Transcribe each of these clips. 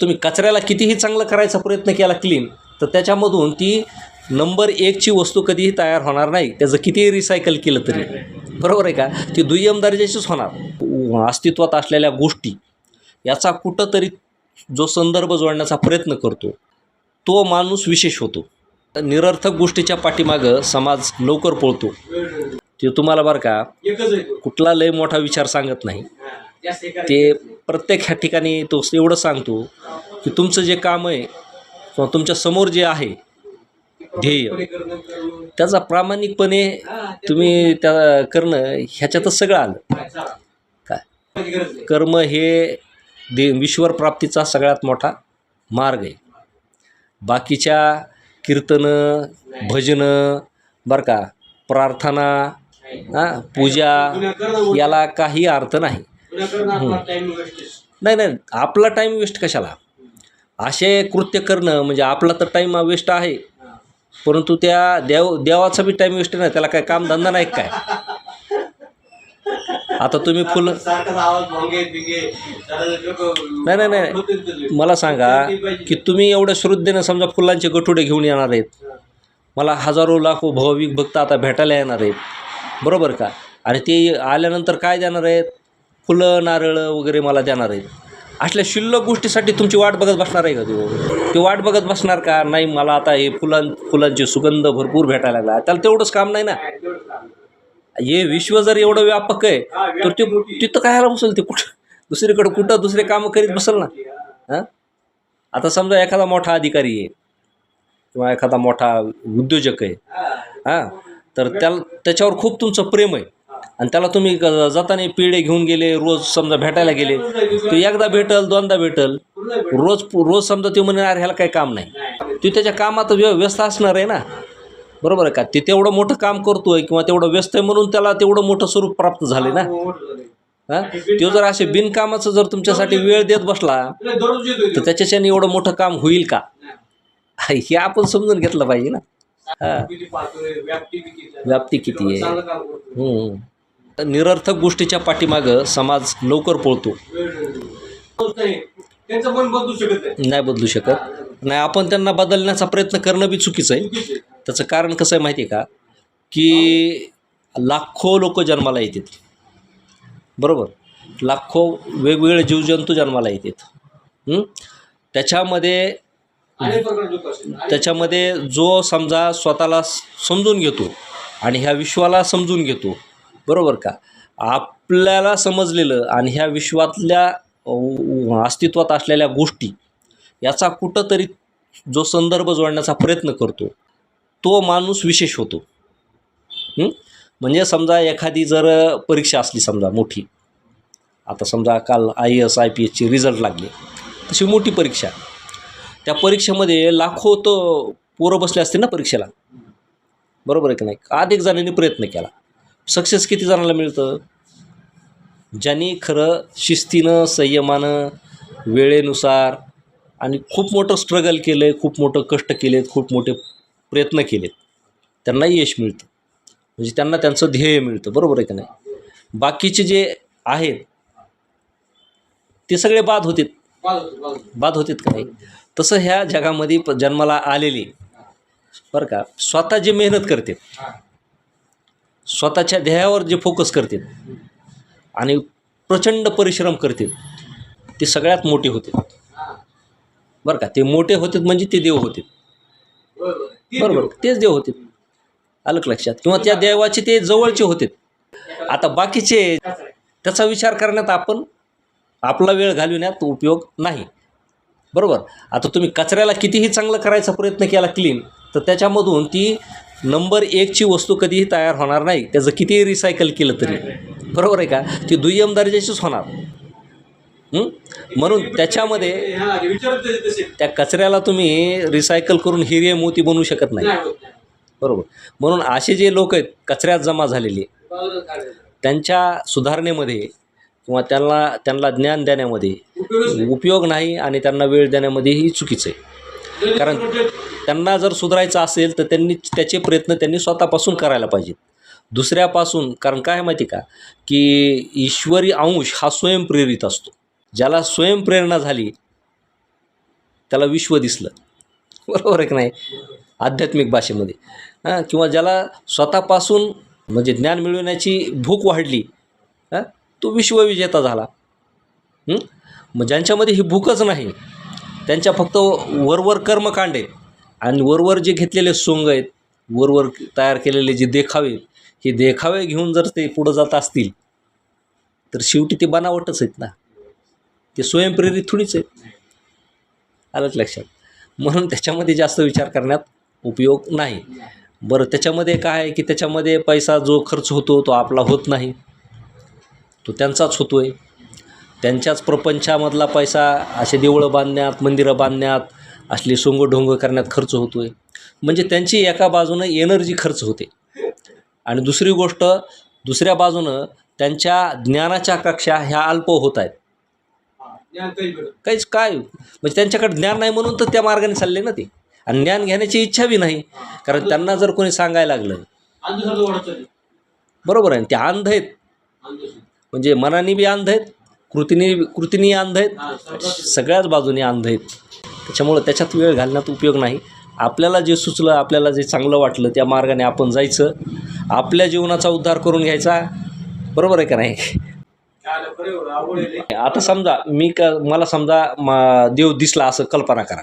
तुम्ही कचऱ्याला कितीही चांगलं करायचा प्रयत्न केला क्लीन तर त्याच्यामधून ती नंबर एकची वस्तू कधीही तयार होणार नाही. त्याचं कितीही रिसायकल केलं तरी. बरोबर आहे का? ती दुय्यम दर्जाचीच होणार. अस्तित्वात असलेल्या गोष्टी याचा कुठंतरी जो संदर्भ जोडण्याचा प्रयत्न करतो तो माणूस विशेष होतो. निरर्थक गोष्टीच्या पाठीमागं समाज लवकर पळतो. ते तुम्हाला बरं का कुठला लय मोठा विचार सांगत नाही. ते प्रत्येक ह्या ठिकाणी तो एवढं सांगतो की तुमचं जे काम आहे किंवा तुमच्यासमोर जे आहे ध्येय त्याचा प्रामाणिकपणे तुम्ही त्या करणं ह्याच्यातच सगळं आलं. काय? कर्म हे दे ईश्वर प्राप्तीचा सगळ्यात मोठा मार्ग आहे. बाकीच्या कीर्तनं भजनं बरं का प्रार्थना हां पूजा याला काही अर्थ नाही. नाही नाही आपला टाईम वेस्ट कशाला? असे कृत्य करणं म्हणजे आपला तर टाईम वेस्ट आहे. परंतु त्या देव देवाचा बी टाईम वेस्ट नाही त्याला काय कामधंदा नाही काय? आता तुम्ही फुलं नाही नाही नाही. मला सांगा की तुम्ही एवढं श्रद्धेनं समजा फुलांचे गठुडे घेऊन येणार आहेत. मला हजारो लाखो भाविक भक्त आता भेटायला येणार आहेत. बरोबर का? आणि ते आल्यानंतर काय देणार आहेत? फुलं नारळं वगैरे मला देणार आहेत असल्या शिल्लक गोष्टीसाठी तुमची वाट बघत बसणार आहे का ते? ते वाट बघत बसणार का? नाही मला आता हे फुलां फुलांचे सुगंध भरपूर भेटायला लागला. त्याला तेवढंच काम नाही ना? हे विश्व जर एवढं व्यापक आहे तर ते तिथं कायला बसेल ते कुठं? दुसरीकडं कुठं दुसरे कामं करीत बसेल ना? हां? आता समजा एखादा मोठा अधिकारी आहे किंवा एखादा मोठा उद्योजक आहे हां? तर त्याला त्याच्यावर खूप तुमचं प्रेम आहे. आणि त्याला तुम्ही जाताना पेढे घेऊन गेले रोज समजा भेटायला गेले ते एकदा भेटल दोनदा भेटल. रोज रोज समजा ते म्हणे अरे ह्याला काही काम नाही. ते त्याच्या कामात व्य व्यस्त असणार आहे ना? बरोबर आहे का? ते तेवढं मोठं काम करतोय किंवा तेवढं व्यस्त आहे म्हणून त्याला तेवढं मोठं स्वरूप प्राप्त झाले ना? हां? तो जर असे बिनकामाचं जर तुमच्यासाठी वेळ देत बसला तर त्याच्याच्याने एवढं मोठं काम होईल का? हे आपण समजून घेतलं पाहिजे ना? हां. व्याप्ती किती आहे. निरर्थक गोष्टीच्या पाठीमागं समाज लवकर पळतो. नाही बदलू शकत. नाही आपण त्यांना बदलण्याचा प्रयत्न करणं बी चुकीचं आहे. त्याचं कारण कसं आहे माहिती आहे का? की लाखो लोक जन्माला येतात. बरोबर? लाखो वेगवेगळे जीवजंतू जन्माला येतात. त्याच्यामध्ये त्याच्यामध्ये जो समजा स्वतःला समजून घेतो आणि ह्या विश्वाला समजून घेतो बरोबर का? आपल्याला समजलेलं आणि ह्या विश्वातल्या अस्तित्वात असलेल्या गोष्टी याचा कुठंतरी जो संदर्भ जोडण्याचा प्रयत्न करतो तो माणूस विशेष होतो. म्हणजे समजा एखादी जर परीक्षा असली समजा मोठी. आता समजा काल आय एस आय पी एसची रिझल्ट लागले. तशी मोठी परीक्षा. त्या परीक्षेमध्ये लाखो तो पोरं बसले असते ना परीक्षेला? बरोबर आहे की नाही? अधिक जणांनी प्रयत्न केला. सक्सेस किती जणांना मिळतं? ज्यांनी खरं शिस्तीनं संयमानं वेळेनुसार आणि खूप मोठं स्ट्रगल केलं आहे खूप मोठं कष्ट केलेत खूप मोठे प्रयत्न केलेत त्यांना यश मिळतं. म्हणजे त्यांना त्यांचं ध्येय मिळतं. बरोबर आहे की नाही? बाकीचे जे आहेत ते सगळे बाद होते बाद होतात का नाही? तसं ह्या जगामध्ये प- जन्माला आलेले बरं का स्वतः जे मेहनत करते स्वतःच्या ध्येयावर जे फोकस करतील आणि प्रचंड परिश्रम करते ते सगळ्यात मोठे होते बरं का? ते मोठे होते म्हणजे ते देव होते बरोबर? तेच देव होते आलं लक्षात? किंवा त्या देवाचे ते जवळचे होते आता बाकीचे त्याचा विचार करण्यात आपण आपला वेळ घालविण्यात उपयोग नाही. बरोबर? आता तुम्ही कचऱ्याला कितीही चांगलं करायचा प्रयत्न केला क्लीन तर त्याच्यामधून ती नंबर एकची वस्तू कधीही तयार होणार नाही त्याचं कितीही रिसायकल केलं तरी बरोबर आहे का ती दुय्यम दर्जाचीच होणार? म्हणून त्याच्यामध्ये. त्या कचऱ्याला तुम्ही रिसायकल करून हिरे मोती बनवू शकत नाही. बरोबर म्हणून असे जे लोक आहेत कचऱ्यात जमा झालेले. त्यांच्या सुधारणेमध्ये किंवा त्यांना त्यांना ज्ञान देण्यामध्ये. उपयोग नाही आणि त्यांना वेळ देण्यामध्येही चुकीचं आहे कारण- त्यांना जर सुधारायचं असेल तर त्यांनी त्याचे प्रयत्न त्यांनी स्वतःपासून करायला पाहिजेत. दुसऱ्यापासून कारण काय आहे माहिती का? की ईश्वरी अंश हा स्वयंप्रेरित असतो. ज्याला स्वयंप्रेरणा झाली त्याला विश्व दिसलं. बरोबर आहे की नाही? आध्यात्मिक भाषेमध्ये. हां किंवा ज्याला स्वतःपासून म्हणजे ज्ञान मिळवण्याची भूक वाढली हां तो विश्वविजेता झाला. मग ज्यांच्यामध्ये ही भूकच नाही त्यांच्या फक्त वरवर कर्मकांड आहेत. आणि वरवर जे घेतलेले सोंग आहेत वरवर तयार केलेले जे देखावे हे देखावे घेऊन जर ते पुढं जात असतील तर शेवटी ते बनावटच आहेत ना. ते स्वयंप्रेरित थोडीच आहेत. आलंच लक्षात. म्हणून त्याच्यामध्ये जास्त विचार करण्यात उपयोग नाही. बरं त्याच्यामध्ये काय आहे की त्याच्यामध्ये पैसा जो खर्च होतो तो आपला होत नाही. तो त्यांचाच होतो आहे त्यांच्याच प्रपंचामधला पैसा असे देवळं बांधण्यात मंदिरं बांधण्यात असली सोंगढोंग करण्यात खर्च होतो आहे म्हणजे त्यांची एका बाजूनं एनर्जी खर्च होते. आणि दुसरी गोष्ट दुसऱ्या बाजूनं त्यांच्या ज्ञानाच्या कक्षा ह्या अल्प होत आहेत. काहीच काय? म्हणजे त्यांच्याकडे ज्ञान नाही म्हणून तर त्या मार्गाने चालले ना ते. आणि ज्ञान घेण्याची इच्छा बी नाही. कारण त्यांना जर कोणी सांगायला लागलं. बरोबर आहे. ते अंध आहेत. म्हणजे मनाने बी अंध आहेत कृतीने कृतीने अंध आहेत सगळ्याच बाजूने अंध आहेत. त्याच्यामुळं त्याच्यात वेळ घालण्यात उपयोग नाही. आपल्याला जे सुचलं आपल्याला जे चांगलं वाटलं त्या मार्गाने आपण जायचं. आपल्या जीवनाचा उद्धार करून घ्यायचा. बरोबर आहे का नाही? आता समजा मी क मला समजा मा देव दिसला असं कल्पना करा.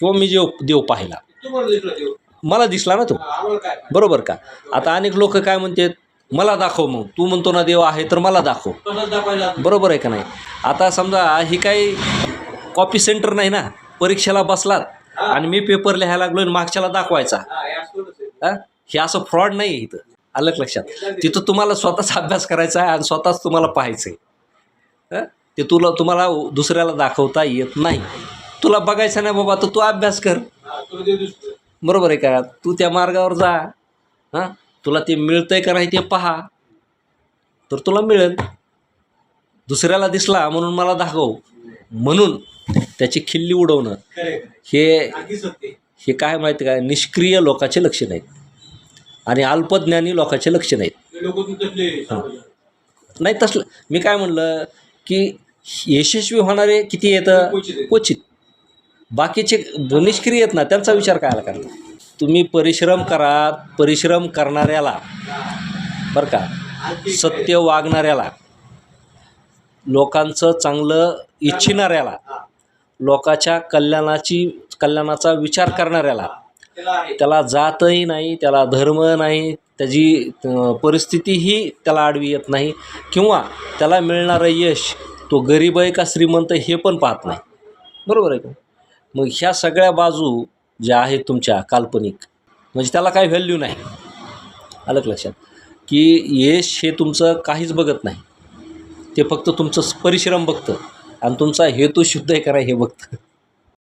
किंवा मी देव देव पाहिला. मला दिसला ना तो. बरोबर का? आता अनेक लोक काय म्हणतात मला दाखव मग. तू म्हणतो ना देव आहे तर मला दाखव. बरोबर आहे का नाही? आता समजा ही काही कॉपी सेंटर नाही ना? परीक्षेला बसलात आणि मी पेपर लिहायला लागलो आणि मागच्याला दाखवायचा. हा हे असं आहे. फ्रॉड नाही आहे इथं. आलं लक्षात? तिथं तुम्हाला स्वतःच अभ्यास करायचा आहे आणि स्वतःच तुम्हाला पाहायचं आहे हा? ते तुला तुम्हाला दुसऱ्याला दाखवता येत नाही. तुला बघायचं नाही बाबा तर तू अभ्यास कर. बरोबर आहे का? तू त्या मार्गावर जा. हां? तुला ते मिळतंय का नाही ते पहा. तर तुला मिळेल. दुसऱ्याला दिसला म्हणून मला दाखव. म्हणून त्याची खिल्ली उडवणं. हे हे काय माहिती काय? निष्क्रिय लोकाचे लक्षण आहेत आणि अल्पज्ञानी लोकाचे लक्षण आहेत लोक तसले समाजात. नाही तसलं मी काय म्हणलं की यशस्वी होणारे किती येतं क्वचित आहेत. क्वचित. बाकीचे निष्क्रिय आहेत ना त्यांचा विचार करायला करता तुम्ही परिश्रम करा परिश्रम करणाऱ्याला. बरं का? सत्य वागणाऱ्याला. लोकांचं चांगलं इच्छिणाऱ्याला. हा, लोकाच्या कल्याणाची कल्याणाचा विचार करणाऱ्याला. त्याला जातही नाही त्याला धर्म नाही त्याची परिस्थितीही त्याला आडवी येत नाही किंवा त्याला मिळणारं यश तो गरीब आहे का श्रीमंत हे पण पाहत नाही. बरोबर आहे का? मग ह्या सगळ्या बाजू ज्या आहेत तुमच्या काल्पनिक म्हणजे त्याला काही व्हॅल्यू नाही. का लक्षात? की यश हे तुमचं काहीच बघत नाही. ते फक्त तुमचं परिश्रम बघतं. आणि तुमचा हेतू शुद्ध आहे करा हे बघतं.